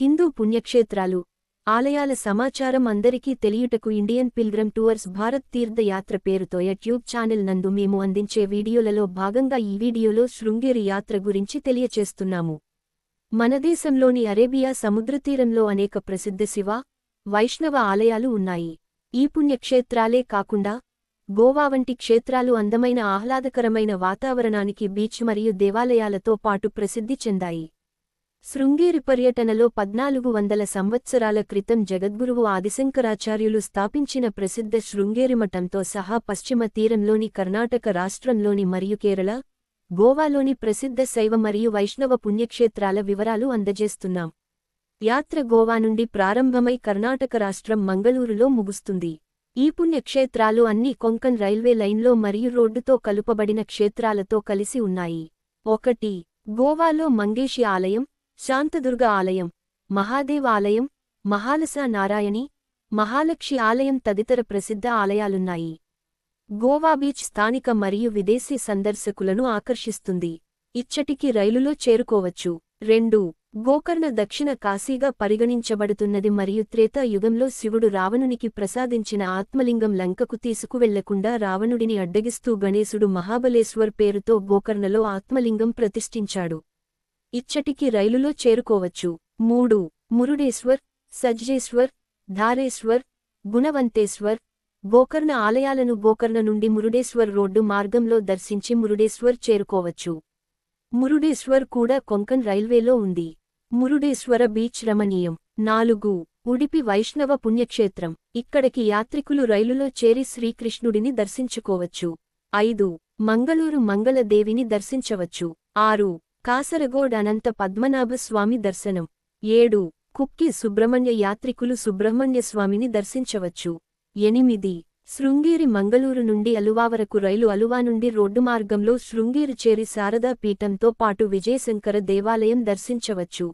హిందూ పుణ్యక్షేత్రాలు ఆలయాల సమాచారం అందరికీ తెలియుటకు Indian pilgrim tours Bharat Teerthayatra పేరుతో యూట్యూబ్ ఛానల్ నందు మేము అందించే వీడియోలలో భాగంగా ఈ వీడియోలో శృంగేరి యాత్ర గురించి తెలియచేస్తున్నాము. మన దేశంలోని అరేబియా సముద్రతీరంలో అనేక ప్రసిద్ధ శివ వైష్ణవ ఆలయాలు ఉన్నాయి. ఈ పుణ్యక్షేత్రాలే కాకుండా గోవా వంటి క్షేత్రాలు అందమైన ఆహ్లాదకరమైన వాతావరణానికి బీచ్ మరియు దేవాలయాలతో పాటు ప్రసిద్ధి చెందాయి. శృంగేరి పర్యటనలో పద్నాలుగు వందల సంవత్సరాల క్రితం జగద్గురువు ఆదిశంకరాచార్యులు స్థాపించిన ప్రసిద్ధ శృంగేరి మఠంతో సహా పశ్చిమ తీరంలోని కర్ణాటక రాష్ట్రంలోని మరియు కేరళ గోవాలోని ప్రసిద్ధ శైవ మరియు వైష్ణవ పుణ్యక్షేత్రాల వివరాలు అందజేస్తున్నాం. యాత్ర గోవా నుండి ప్రారంభమై కర్ణాటక రాష్ట్రం మంగళూరులో ముగుస్తుంది. ఈ పుణ్యక్షేత్రాలు అన్ని కొంకన్ రైల్వే లైన్లో మరియు రోడ్డుతో కలుపబడిన క్షేత్రాలతో కలిసి ఉన్నాయి. ఒకటి గోవాలో మంగేషి ఆలయం శాంతదుర్గ ఆలయం మహాదేవ్ ఆలయం మహాలస నారాయణి మహాలక్షి ఆలయం తదితర ప్రసిద్ధ ఆలయాలున్నాయి. గోవా బీచ్ స్థానిక మరియు విదేశీ సందర్శకులను ఆకర్షిస్తుంది. ఇచ్చటికి రైలులో చేరుకోవచ్చు. రెండు గోకర్ణ దక్షిణ కాశీగా పరిగణించబడుతున్నది మరియు త్రేతా యుగంలో శివుడు రావణునికి ప్రసాదించిన ఆత్మలింగం లంకకు తీసుకువెళ్ళకుండా రావణుడిని అడ్డగిస్తూ గణేశుడు మహాబలేశ్వర్ పేరుతో గోకర్ణలో ఆత్మలింగం ప్రతిష్ఠించాడు. ఇచ్చటికి రైలులో చేరుకోవచ్చు. మూడు. మురుడేశ్వర్ సజ్జేశ్వర్ ధారేశ్వర్ గుణవంతేశ్వర్. గోకర్ణ ఆలయాలను గోకర్ణ నుండి మురుడేశ్వర్ రోడ్డు మార్గంలో దర్శించి మురుడేశ్వర్ చేరుకోవచ్చు. మురుడేశ్వర్ కూడా కొంకన్ రైల్వేలో ఉంది. మురుడేశ్వర బీచ్ రమణీయం. నాలుగు. ఉడిపి వైష్ణవ పుణ్యక్షేత్రం. ఇక్కడికి యాత్రికులు రైలులో చేరి శ్రీకృష్ణుడిని దర్శించుకోవచ్చు. ఐదు. మంగళూరు మంగళదేవిని దర్శించవచ్చు. ఆరు. కాసరగోడ్ అనంత పద్మనాభ స్వామి దర్శనం. ఏడు. కుక్కి సుబ్రహ్మణ్య యాత్రికులు సుబ్రహ్మణ్య స్వామిని దర్శించవచ్చు. ఎనిమిది. శృంగేరి మంగళూరు నుండి అలువా వరకు రైలు అలువా నుండి రోడ్డు మార్గంలో శృంగేరి చేరి శారదా పీఠంతో పాటు విజయశంకర దేవాలయం దర్శించవచ్చు.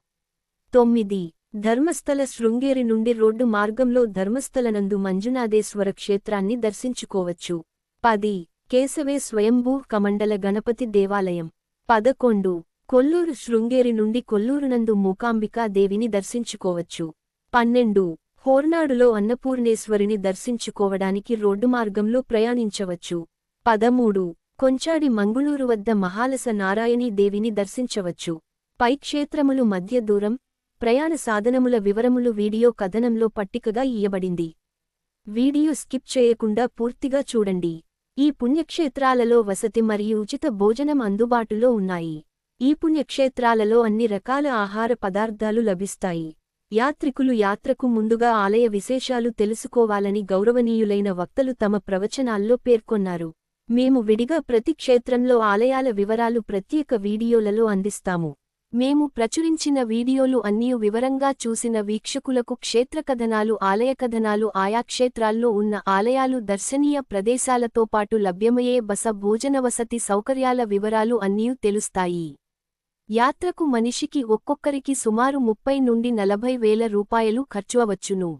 తొమ్మిది. ధర్మస్థల శృంగేరి నుండి రోడ్డు మార్గంలో ధర్మస్థలనందు మంజునాథేశ్వర క్షేత్రాన్ని దర్శించుకోవచ్చు. పది. కేశవే స్వయంభూ కమండల గణపతి దేవాలయం. పదకొండు. కొల్లూరు శృంగేరి నుండి కొల్లూరునందు మూకాంబికా దేవిని దర్శించుకోవచ్చు. పన్నెండు. హోర్నాడులో అన్నపూర్ణేశ్వరిని దర్శించుకోవడానికి రోడ్డు మార్గంలో ప్రయాణించవచ్చు. పదమూడు. కొంచాడి మంగుళూరు వద్ద మహాలస నారాయణీ దేవిని దర్శించవచ్చు. పై క్షేత్రములు మధ్య దూరం ప్రయాణ సాధనముల వివరములు వీడియో కథనంలో పట్టికగా ఇయ్యబడింది. వీడియో స్కిప్ చేయకుండా పూర్తిగా చూడండి. ఈ పుణ్యక్షేత్రాలలో వసతి మరియు ఉచిత భోజనం అందుబాటులో ఉన్నాయి. ఈ పుణ్యక్షేత్రాలలో అన్ని రకాల ఆహార పదార్థాలు లభిస్తాయి. యాత్రికులు యాత్రకు ముందుగా ఆలయ విశేషాలు తెలుసుకోవాలని గౌరవనీయులైన వక్తలు తమ ప్రవచనాల్లో పేర్కొన్నారు. మేము విడిగా ప్రతి క్షేత్రంలో ఆలయాల వివరాలు ప్రత్యేక వీడియోలలో అందిస్తాము. మేము ప్రచురించిన వీడియోలు అన్నీ వివరంగా చూసిన వీక్షకులకు క్షేత్రకథనాలు ఆలయ కథనాలు ఆయా క్షేత్రాల్లో ఉన్న ఆలయాలు దర్శనీయ ప్రదేశాలతో పాటు లభ్యమయ్యే బస భోజన వసతి సౌకర్యాల వివరాలు అన్నీ తెలుస్తాయి. యాత్రకు మనిషికి ఒక్కొక్కరికి సుమారు ముప్పై నుండి నలభై వేల రూపాయలు ఖర్చువచ్చును.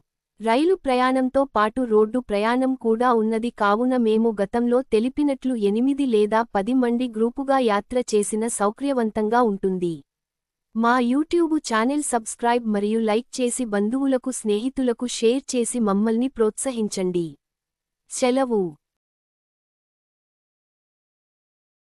రైలు ప్రయాణంతో పాటు రోడ్డు ప్రయాణం కూడా ఉన్నది కావున మేము గతంలో తెలిపినట్లు ఎనిమిది లేదా పది మంది గ్రూపుగా యాత్ర చేసిన సౌకర్యవంతంగా ఉంటుంది. మా యూట్యూబ్ ఛానల్ సబ్స్క్రైబ్ మరియు లైక్ చేసి బంధువులకు స్నేహితులకు షేర్ చేసి మమ్మల్ని ప్రోత్సహించండి. సెలవు.